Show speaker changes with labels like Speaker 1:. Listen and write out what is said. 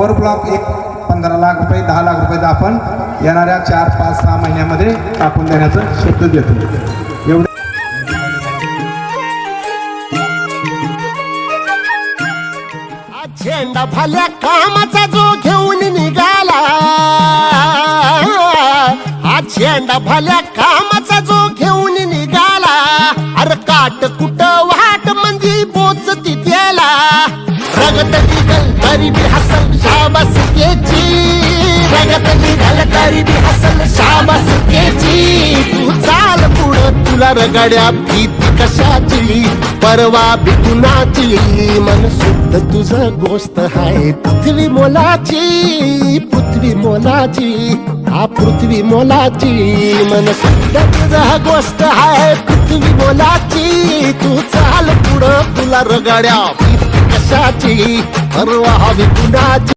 Speaker 1: Floor block एक पंधरा लाख रुपये दहा लाख रुपये आपण येणाऱ्या चार पाच सहा महिन्यामध्ये टाकून देण्याचं शब्द देतो एवढं
Speaker 2: झेंडा भाल्या कामाचा जो घेऊन निघाला. हा झेंडा भाल्या कामाचा रगत निघल तरी बी हसल शाबास रगत निघल तरी बी हसल शाबास तू चाल पुढं तुला रगाड्या भीती कशाची परवा बिकुनाची मन शुद्ध तुझं गोष्ट आहे पृथ्वी मोलाची पृथ्वी मोलाची. हा पृथ्वी मोलाची. मन शुद्ध तुझं गोष्ट आहे पृथ्वी मोलाची. तू चाल पुढं तुला रगाड्या भीती कशाची परवा बिकुनाची